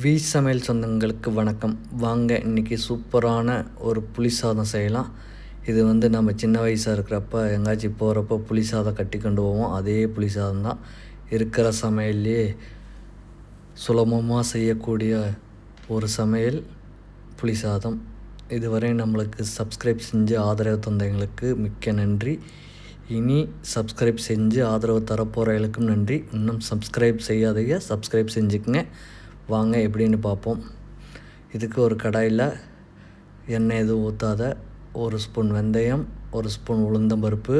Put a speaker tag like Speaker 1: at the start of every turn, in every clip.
Speaker 1: We சமையல் சொந்தங்களுக்கு வணக்கம். வாங்க இன்றைக்கி சூப்பரான ஒரு புளி சாதம் செய்யலாம். இது வந்து நம்ம சின்ன வயசாக இருக்கிறப்ப எங்காச்சும் போகிறப்ப புளி சாதம் கட்டி கொண்டு போவோம். அதே புளி சாதம் தான். இருக்கிற சமையல்லே சுலபமாக செய்யக்கூடிய ஒரு சமையல் புளி சாதம். இதுவரை நம்மளுக்கு சப்ஸ்கிரைப் செஞ்சு ஆதரவு தந்தவங்களுக்கு மிக்க நன்றி. இனி சப்ஸ்கிரைப் செஞ்சு ஆதரவு தரப்போகிறவங்களுக்கும் நன்றி. இன்னும் சப்ஸ்கிரைப் செய்யாதீங்க. சப்ஸ்கிரைப் செஞ்சுக்குங்க. வாங்க எப்படின்னு பார்ப்போம். இதுக்கு ஒரு கடாயில் எண்ணெய் எதுவும் ஊற்றாத ஒரு ஸ்பூன் வெந்தயம் ஒரு ஸ்பூன் உளுந்தம்பருப்பு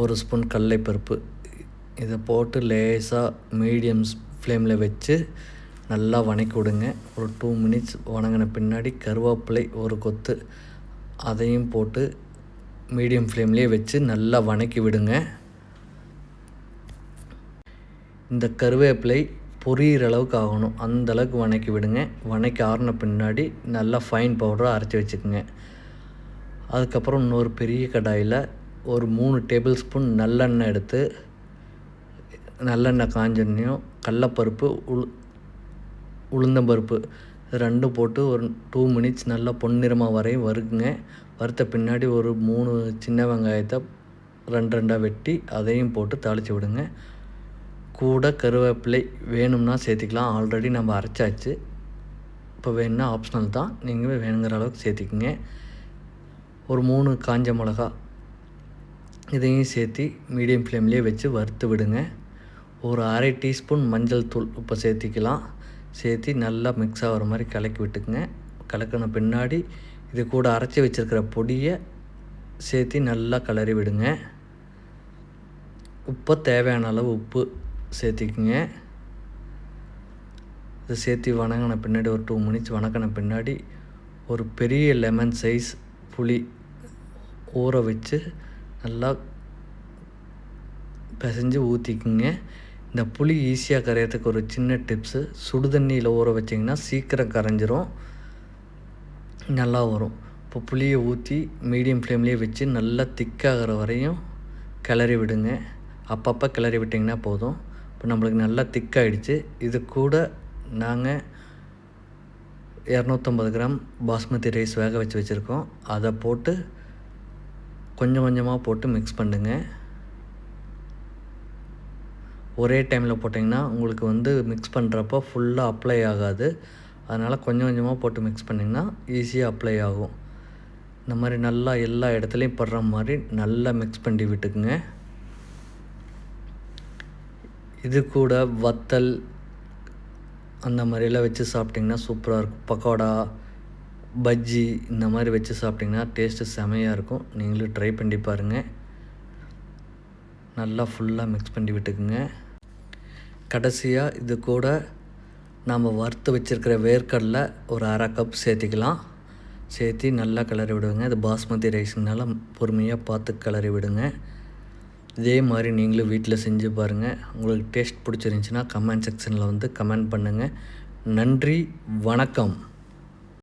Speaker 1: ஒரு ஸ்பூன் கடலைப்பருப்பு. இதை போட்டு லேசாக மீடியம் ஃப்ளேமில் வச்சு நல்லா வணக்கி விடுங்க. ஒரு டூ மினிட்ஸ் வணங்கின பின்னாடி கருவேப்பிலை ஒரு கொத்து அதையும் போட்டு மீடியம் ஃப்ளேம்லேயே வச்சு நல்லா வணக்கி விடுங்க. இந்த கருவேப்பிலை பொரியிற அளவுக்கு ஆகணும். அந்த அளவுக்கு வணக்கி விடுங்க. வணக்கி ஆறின பின்னாடி நல்லா ஃபைன் பவுடராக அரைச்சி வச்சுக்கோங்க. அதுக்கப்புறம் இன்னொரு பெரிய கடாயில் ஒரு மூணு டேபிள் ஸ்பூன் நல்லெண்ணெய் எடுத்து நல்லெண்ணெய் காஞ்செண்ணையும் கடலப்பருப்பு உளு உளுந்தம்பருப்பு ரெண்டும் போட்டு ஒரு டூ மினிட்ஸ் நல்லா பொன்னிறமாக வரையும் வறுக்குங்க. வறுத்த பின்னாடி ஒரு மூணு சின்ன வெங்காயத்தை ரெண்டு ரெண்டாக வெட்டி அதையும் போட்டு தாளித்து விடுங்க. கூட கருவேப்பிலை வேணும்னா சேர்த்திக்கலாம். ஆல்ரெடி நம்ம அரைச்சாச்சு. இப்போ வேணும்னா ஆப்ஷனல் தான். நீங்கள் வேணுங்கிற அளவுக்கு சேர்த்திக்கங்க. ஒரு மூணு காஞ்ச மிளகா இதையும் சேர்த்து மீடியம் ஃப்ளேம்லேயே வச்சு வறுத்து விடுங்க. ஒரு அரை டீஸ்பூன் மஞ்சள் தூள் இப்போ சேர்த்திக்கலாம். சேர்த்து நல்லா மிக்ஸ் ஆகிற மாதிரி கலக்கி விட்டுக்குங்க. கலக்கின பின்னாடி இது கூட அரைச்சி வச்சுருக்கிற பொடியை சேர்த்து நல்லா கிளறி விடுங்க. உப்பை தேவையான அளவு உப்பு சேர்த்திக்குங்க. இதை சேர்த்து வணங்கின பின்னாடி ஒரு டூ மினிட்ஸ் வணக்கின பின்னாடி ஒரு பெரிய லெமன் சைஸ் புளி ஊற வச்சு நல்லா பிசைஞ்சு ஊற்றிக்குங்க இந்த புளி ஈஸியாக கரையிறதுக்கு ஒரு சின்ன டிப்ஸு சுடு தண்ணியில் ஊற வச்சிங்கன்னா சீக்கிரம் கரைஞ்சிரும். நல்லா வரும். இப்போ புளியை ஊற்றி மீடியம் ஃப்ளேம்லேயே வச்சு நல்லா திக்காகிற வரையும் கிளறி விடுங்க. அப்பப்போ கிளறி விட்டிங்கன்னா போதும். இப்போ நம்மளுக்கு நல்லா திக்காயிடுச்சு இது கூட நாங்கள் இரநூத்தம்பது கிராம் பாஸ்மதி ரைஸ் வேக வச்சு வச்சுருக்கோம். அதை போட்டு கொஞ்சம் கொஞ்சமாக போட்டு மிக்ஸ் பண்ணுங்க. ஒரே டைமில் போட்டிங்கன்னா உங்களுக்கு வந்து மிக்ஸ் பண்ணுறப்போ ஃபுல்லாக அப்ளை ஆகாது. அதனால் கொஞ்சம் கொஞ்சமாக போட்டு மிக்ஸ் பண்ணிங்கன்னா ஈஸியாக அப்ளை ஆகும். இந்த மாதிரி நல்லா எல்லா இடத்துலையும் படுற மாதிரி நல்லா மிக்ஸ் பண்ணி விட்டுக்குங்க. இது கூட வத்தல் அந்த மாதிரிலாம் வச்சு சாப்பிட்டிங்கன்னா சூப்பராக இருக்கும். பக்கோடா பஜ்ஜி இந்த மாதிரி வச்சு சாப்பிட்டிங்கன்னா டேஸ்ட்டு செமையாக இருக்கும். நீங்களும் ட்ரை பண்ணி பாருங்கள் நல்லா ஃபுல்லாக மிக்ஸ் பண்ணி விட்டுக்குங்க. கடைசியாக இது கூட நாம் வறுத்து வச்சுருக்கிற வேர்க்கடலை ஒரு அரை கப் சேர்த்திக்கலாம். சேர்த்து நல்லா கிளறி விடுங்க. இது பாஸ்மதி ரைஸ்னால பொறுமையாக பார்த்து கிளறி விடுங்க. இதே மாதிரி நீங்களும் வீட்டில் செஞ்சு பாருங்கள் உங்களுக்கு டேஸ்ட் பிடிச்சிருந்துச்சின்னா கமெண்ட் செக்ஷனில் வந்து கமெண்ட் பண்ணுங்கள் நன்றி வணக்கம்.